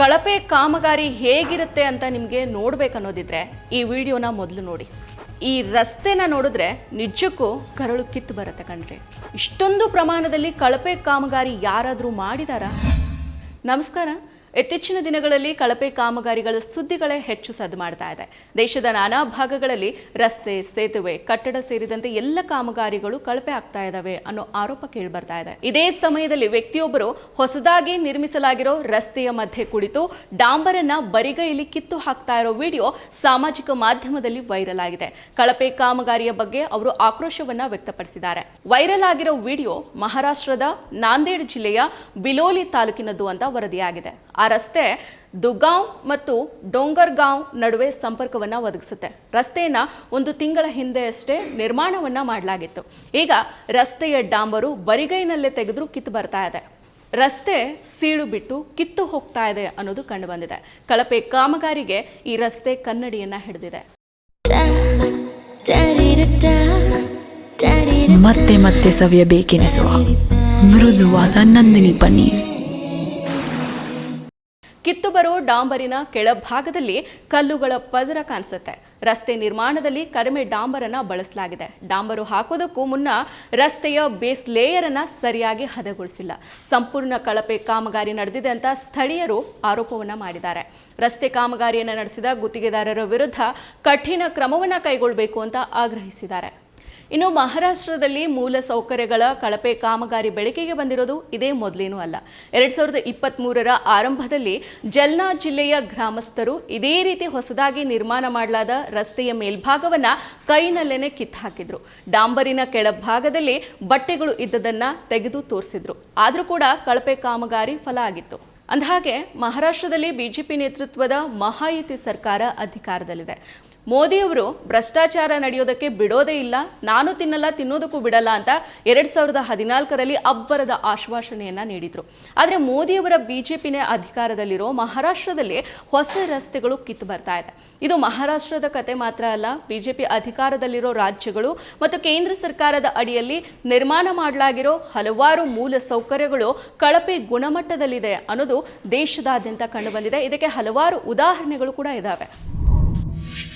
ಕಳಪೆ ಕಾಮಗಾರಿ ಹೇಗಿರುತ್ತೆ ಅಂತ ನಿಮಗೆ ನೋಡ್ಬೇಕನ್ನೋದಿದ್ರೆ ಈ ವಿಡಿಯೋನ ಮೊದಲು ನೋಡಿ. ಈ ರಸ್ತೆನ ನೋಡಿದ್ರೆ ನಿಜಕ್ಕೂ ಕರಳು ಕಿತ್ತು ಬರುತ್ತೆ ಕಣ್ರಿ. ಇಷ್ಟೊಂದು ಪ್ರಮಾಣದಲ್ಲಿ ಕಳಪೆ ಕಾಮಗಾರಿ ಯಾರಾದರೂ ಮಾಡಿದಾರಾ? ನಮಸ್ಕಾರ. ಇತ್ತೀಚಿನ ದಿನಗಳಲ್ಲಿ ಕಳಪೆ ಕಾಮಗಾರಿಗಳ ಸುದ್ದಿಗಳೇ ಹೆಚ್ಚು ಸದ್ದು ಮಾಡ್ತಾ ಇದೆ. ದೇಶದ ನಾನಾ ಭಾಗಗಳಲ್ಲಿ ರಸ್ತೆ, ಸೇತುವೆ, ಕಟ್ಟಡ ಸೇರಿದಂತೆ ಎಲ್ಲ ಕಾಮಗಾರಿಗಳು ಕಳಪೆ ಆಗ್ತಾ ಇದ್ದಾವೆ ಅನ್ನೋ ಆರೋಪ ಕೇಳಿಬರ್ತಾ ಇದೆ. ಇದೇ ಸಮಯದಲ್ಲಿ ವ್ಯಕ್ತಿಯೊಬ್ಬರು ಹೊಸದಾಗಿ ನಿರ್ಮಿಸಲಾಗಿರೋ ರಸ್ತೆಯ ಮಧ್ಯೆ ಕುಳಿತು ಡಾಂಬರನ್ನ ಬರಿಗೈಲಿ ಕಿತ್ತು ಹಾಕ್ತಾ ಇರೋ ವಿಡಿಯೋ ಸಾಮಾಜಿಕ ಮಾಧ್ಯಮದಲ್ಲಿ ವೈರಲ್ ಆಗಿದೆ. ಕಳಪೆ ಕಾಮಗಾರಿಯ ಬಗ್ಗೆ ಅವರು ಆಕ್ರೋಶವನ್ನ ವ್ಯಕ್ತಪಡಿಸಿದ್ದಾರೆ. ವೈರಲ್ ಆಗಿರೋ ವಿಡಿಯೋ ಮಹಾರಾಷ್ಟ್ರದ ನಾಂದೇಡ್ ಜಿಲ್ಲೆಯ ಬಿಲೋಲಿ ತಾಲೂಕಿನದ್ದು ಅಂತ ವರದಿಯಾಗಿದೆ. ಆ ರಸ್ತೆ ದುಗಾಂವ್ ಮತ್ತು ಡೋಂಗರ್ಗಾಂವ್ ನಡುವೆ ಸಂಪರ್ಕವನ್ನು ಒದಗಿಸುತ್ತೆ. ರಸ್ತೆಯನ್ನ ಒಂದು ತಿಂಗಳ ಹಿಂದೆಯಷ್ಟೇ ನಿರ್ಮಾಣವನ್ನು ಮಾಡಲಾಗಿತ್ತು. ಈಗ ರಸ್ತೆಯ ಡಾಂಬರು ಬರಿಗೈನಲ್ಲೇ ತೆಗೆದ್ರು ಕಿತ್ತು ಬರ್ತಾ ಇದೆ. ರಸ್ತೆ ಸೀಳು ಬಿಟ್ಟು ಕಿತ್ತು ಹೋಗ್ತಾ ಇದೆ ಅನ್ನೋದು ಕಂಡುಬಂದಿದೆ ಕಳಪೆ ಕಾಮಗಾರಿಗೆ ಈ ರಸ್ತೆ ಕನ್ನಡಿಯನ್ನ ಹಿಡಿದಿದೆ. ಮತ್ತೆ ಮತ್ತೆ ಸವಿಯಬೇಕೆನಿಸುವ ಮೃದುವಾದ ನಂದಿನಿ ಪನ್ನೀರ್. ಕಿತ್ತು ಬರೋ ಡಾಂಬರಿನ ಕೆಳಭಾಗದಲ್ಲಿ ಕಲ್ಲುಗಳ ಪದರ ಕಾಣಿಸುತ್ತೆ. ರಸ್ತೆ ನಿರ್ಮಾಣದಲ್ಲಿ ಕಡಿಮೆ ಡಾಂಬರನ್ನ ಬಳಸಲಾಗಿದೆ. ಡಾಂಬರು ಹಾಕೋದಕ್ಕೂ ಮುನ್ನ ರಸ್ತೆಯ ಬೇಸ್ ಲೇಯರ್ ಅನ್ನ ಸರಿಯಾಗಿ ಹದಗೊಳಿಸಿಲ್ಲ. ಸಂಪೂರ್ಣ ಕಳಪೆ ಕಾಮಗಾರಿ ನಡೆದಿದೆ ಅಂತ ಸ್ಥಳೀಯರು ಆರೋಪವನ್ನ ಮಾಡಿದ್ದಾರೆ. ರಸ್ತೆ ಕಾಮಗಾರಿಯನ್ನು ನಡೆಸಿದ ಗುತ್ತಿಗೆದಾರರ ವಿರುದ್ಧ ಕಠಿಣ ಕ್ರಮವನ್ನ ಕೈಗೊಳ್ಳಬೇಕು ಅಂತ ಆಗ್ರಹಿಸಿದ್ದಾರೆ. ಇನ್ನು ಮಹಾರಾಷ್ಟ್ರದಲ್ಲಿ ಮೂಲ ಸೌಕರ್ಯಗಳ ಕಳಪೆ ಕಾಮಗಾರಿ ಬೆಳಕಿಗೆ ಬಂದಿರೋದು ಇದೇ ಮೊದಲೇನೂ ಅಲ್ಲ. ಎರಡ್ ಸಾವಿರದ ಇಪ್ಪತ್ತ್ಮೂರರ ಆರಂಭದಲ್ಲಿ ಜಲ್ನಾ ಜಿಲ್ಲೆಯ ಗ್ರಾಮಸ್ಥರು ಇದೇ ರೀತಿ ಹೊಸದಾಗಿ ನಿರ್ಮಾಣ ಮಾಡಲಾದ ರಸ್ತೆಯ ಮೇಲ್ಭಾಗವನ್ನ ಕೈನಲ್ಲೇನೆ ಕಿತ್ತು ಹಾಕಿದ್ರು ಡಾಂಬರಿನ ಕೆಳಭಾಗದಲ್ಲಿ ಬಟ್ಟೆಗಳು ಇದ್ದದನ್ನ ತೆಗೆದು ತೋರಿಸಿದ್ರು. ಆದರೂ ಕೂಡ ಕಳಪೆ ಕಾಮಗಾರಿ ಫಲ ಆಗಿತ್ತು. ಅಂದಹಾಗೆ ಮಹಾರಾಷ್ಟ್ರದಲ್ಲಿ ಬಿಜೆಪಿ ನೇತೃತ್ವದ ಮಹಾಯುತಿ ಸರ್ಕಾರ ಅಧಿಕಾರದಲ್ಲಿದೆ. ಮೋದಿಯವರು ಭ್ರಷ್ಟಾಚಾರ ನಡೆಯೋದಕ್ಕೆ ಬಿಡೋದೇ ಇಲ್ಲ, ನಾನು ತಿನ್ನಲ್ಲ, ತಿನ್ನೋದಕ್ಕೂ ಬಿಡಲ್ಲ ಅಂತ ಎರಡು ಸಾವಿರದ ಹದಿನಾಲ್ಕರಲ್ಲಿ ಅಬ್ಬರದ ಆಶ್ವಾಸನೆಯನ್ನು ನೀಡಿದರು. ಆದರೆ ಮೋದಿಯವರ ಬಿಜೆಪಿನೇ ಅಧಿಕಾರದಲ್ಲಿರೋ ಮಹಾರಾಷ್ಟ್ರದಲ್ಲಿ ಹೊಸ ರಸ್ತೆಗಳು ಕಿತ್ತು ಬರ್ತಾ ಇದೆ. ಇದು ಮಹಾರಾಷ್ಟ್ರದ ಕತೆ ಮಾತ್ರ ಅಲ್ಲ, ಬಿಜೆಪಿ ಅಧಿಕಾರದಲ್ಲಿರೋ ರಾಜ್ಯಗಳು ಮತ್ತು ಕೇಂದ್ರ ಸರ್ಕಾರದ ಅಡಿಯಲ್ಲಿ ನಿರ್ಮಾಣ ಮಾಡಲಾಗಿರೋ ಹಲವಾರು ಮೂಲ ಸೌಕರ್ಯಗಳು ಕಳಪೆ ಗುಣಮಟ್ಟದಲ್ಲಿದೆ ಅನ್ನೋದು ದೇಶದಾದ್ಯಂತ ಕಂಡುಬಂದಿದೆ ಇದಕ್ಕೆ ಹಲವಾರು ಉದಾಹರಣೆಗಳು ಕೂಡ ಇದ್ದಾವೆ